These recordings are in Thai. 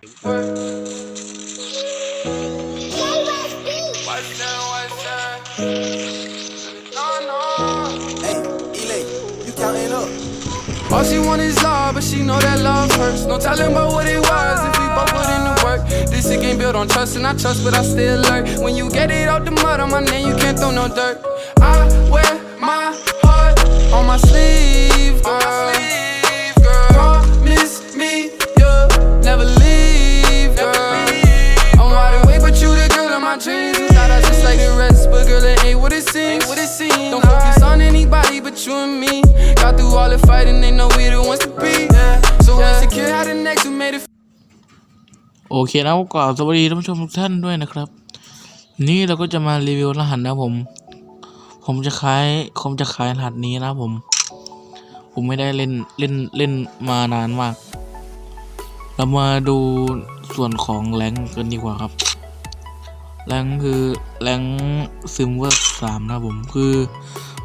All she want is love, but she know that love hurts. No telling about what it was if we both put in the work. This shit built on trust, and I trust, but I still lurk. When you get it out the mud on my name, you can't throw no dirt. I wear my heart on my sleeve. Anybody but you and me. Got through all the fighting, they know we the ones to be. So insecure, how the next who made it โอเคนะผมกล่าวสวัสดีท่านผู้ชมทุกท่านด้วยนะครับ นี่เราก็จะมารีวิวรหัสนะผม ผมจะขายผมจะขายรหัสนี้นะผม ผมไม่ได้เล่นเล่นเล่นมานานมาก เรามาดูส่วนของแรงค์กันดีกว่าครับแรงค์คือแรงซิมเวอร์สามนะผมคือ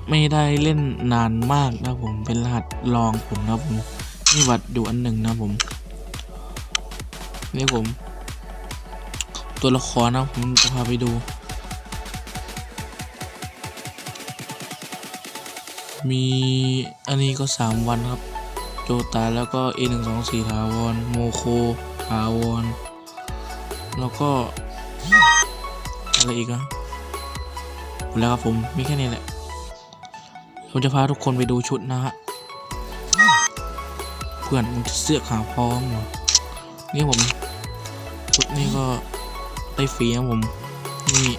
ไม่ได้เล่นนานมากนะผมเป็นรหัสลองผมนะผมมีบัตรอยู่อันหนึ่งนะผม นี่ผม ตัวละครนะผมจะพาไปดู มีอันนี้ก็สามวันครับ โจตาแล้วก็ A หนึ่งสองสี่ถาวรโมโคถาวรแล้วก็ อะไรอีกอะหมดแล้วครับผม มีแค่นี้แหละ ผมจะพาทุกคนไปดูชุดนะฮะ เพื่อนมันเสื้อขาวพร้อมเนี่ผมชุดนี้ก็ได้ฟรีนะผม นี่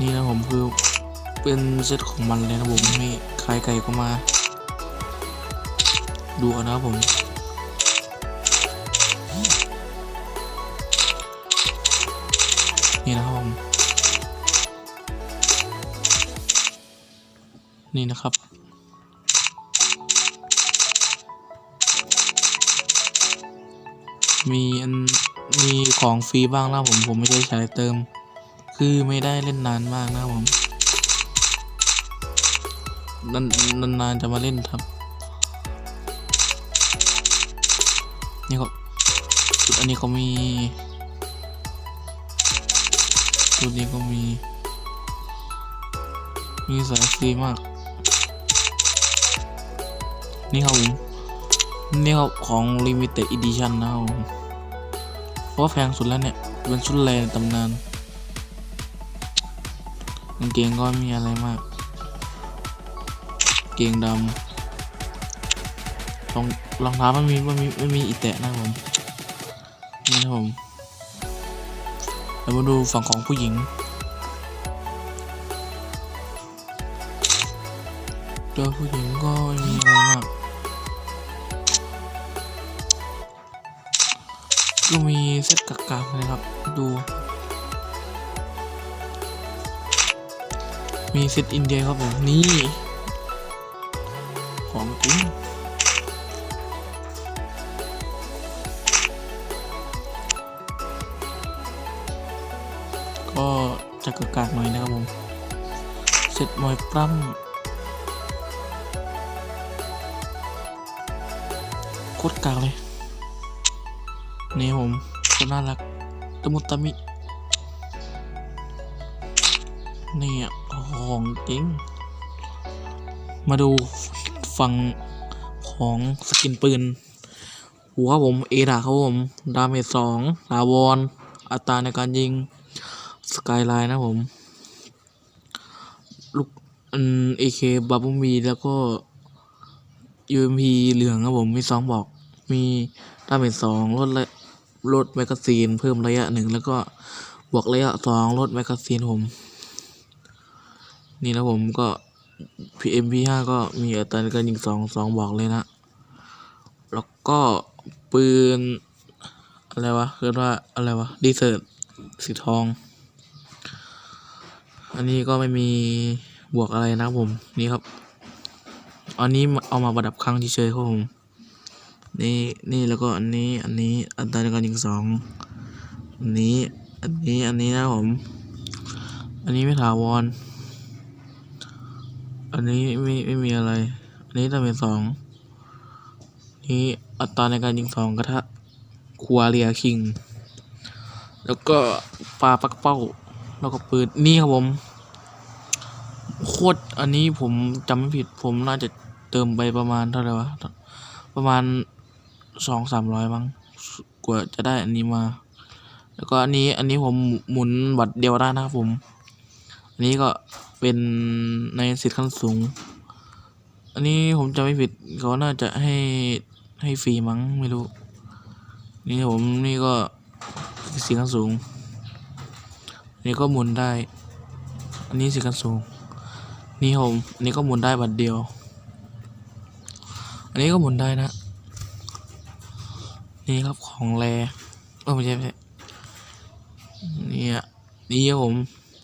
นี่นะผมคือเป็นเซตของมันเลยนะผมนี่ขายไก่ก็มา ดูนะผมนี่นะครับผม นี่นะครับ มีอันมีของฟรีบ้างนะผมผมไม่ได้ใช้เติม คือไม่ได้เล่นนานมากนะผมนานนานๆจะมาเล่นครับ นี่ก็ชุดอันนี้ก็มีชุดนี้ก็มี มีสายฟรีมาก นี่ครับผมนี่ครับของ limited edition นะครับผมเพราะแพงสุดแล้วเนี่ย เป็นชุดแลในตำนานกางเกงก็มีอะไรมาก เกงดำรองรองเท้าไม่มีไม่มีไม่มีอีแตะนะครับผมนี่ครับผมเรามาดูฝั่งของผู้หญิงตัวผู้หญิงก็มีอะไรมาก ก็มีเซตกากๆเลยครับ ดู มีเซตอินเดียครับผม นี่ ของจริงก็จะกากๆหน่อยนะครับผมเซตมวยปล้ำโคตรกากเลย นี่ผมก็น่ารักตะมุตะมิ นี่อะของจริง มาดูฝั่งของสกินปืน หัวผม เอดาครับผม ดาเมจสองลาวอนอัตราในการยิง สกายไลน์นะผม ลูกอันเอเคบับบิลมี แล้วก็ UMP เหลืองครับผม มีสองบอก มีดาเมจสองลดละ ลดแมกกาซีนเพิ่มระยะหนึ่งแล้วก็บวกระยะสองลดแมกกาซีนผม นี่นะผมก็ PMP5 ก็มีอัตราในการยิงสองสองบอกเลยนะ แล้วก็ปืน อะไรวะเรียกว่าอะไรวะดีเซอร์สีทอง อันนี้ก็ไม่มีบวกอะไรนะผม นี่ครับ อันนี้เอามาประดับครั้งเฉยๆครับผม นี่นี่แล้วก็อันนี้อันนี้อัตราในการยิงสองอันนี้อันนี้อันนี้นะผมอันนี้ไม่ถาวร อันนี้ไม่ไม่มีอะไร อันนี้จะเป็นสองนี่อัตราในการยิงสองกระทะกควเรียคิง แล้วก็ปลาปักเป้า แล้วก็ปืน นี่ครับผม โคตร อันนี้ผมจำไม่ผิด ผมน่าจะเติมไปประมาณเท่าไหร่วะ ประมาณ สองสามร้อยมั้งกว่าจะได้อันนี้มา แล้วก็อันนี้อันนี้ผมหมุนบัตรเดียวได้นะครับผม อันนี้ก็เป็นในสิทธิ์ขั้นสูง อันนี้ผมจำไม่ผิดเขาน่าจะให้ให้ฟรีมั้งไม่รู้ นี่ผมนี่ก็สิทธิ์ขั้นสูงนนี้ก็หมุนได้ อันนี้สิทธิ์ขั้นสูง นี่ผมนนี้ก็หมุนได้บัตรเดียว อันนี้ก็หมุนได้นะ นี่ครับของแรเออไม่ใช่ไม่ใช่นี่อะนี่ครับผม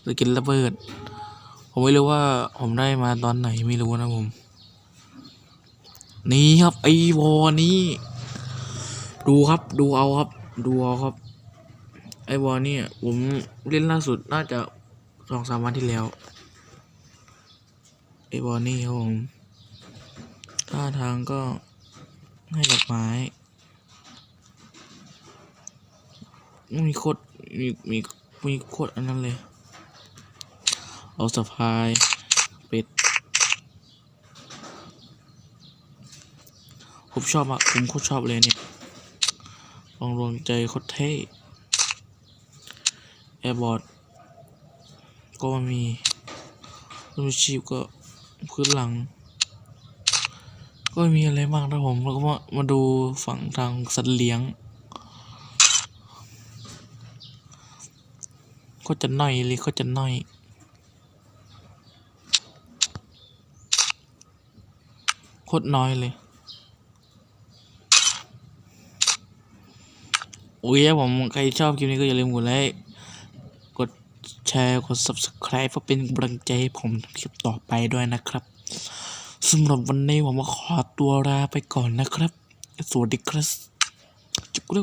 สกินระเบิด ผมไม่รู้ว่าผมได้มาตอนไหนไม่รู้นะผม นี่ครับไอวอนี่ดูครับดูเอาครับ ดูเอาครับ ไอวอนี่ผมเล่นล่าสุดน่าจะสองสามวันที่แล้วไอวอนี่ครับผมท่าทางก็ให้ดอกไม้ มีโคตรมีมีมีโคตรอันนั้นเลย เอาสะพายเป็ดผมชอบอะผมโคตรชอบเลยเนี่ยลองรวมใจโคตรเท่แอร์บอร์ดก็มีรูชีพก็พื้นหลัง ก็มีอะไรมากนะผม แล้วก็มามาดูฝั่งทางสัตว์เลี้ยง ก็จะน้อยเลยก็จะน้อยโคตรน้อยเลยโอเคครับผมใครชอบคลิปนี้ก็อย่าลืมกดไลค์กดแชร์กด subscribe เพื่อเป็นกำลังใจให้ผมทำคลิปต่อไปด้วยนะครับสำหรับวันนี้ผมขอตัวลาไปก่อนนะครับ สวัสดีครับจุกรู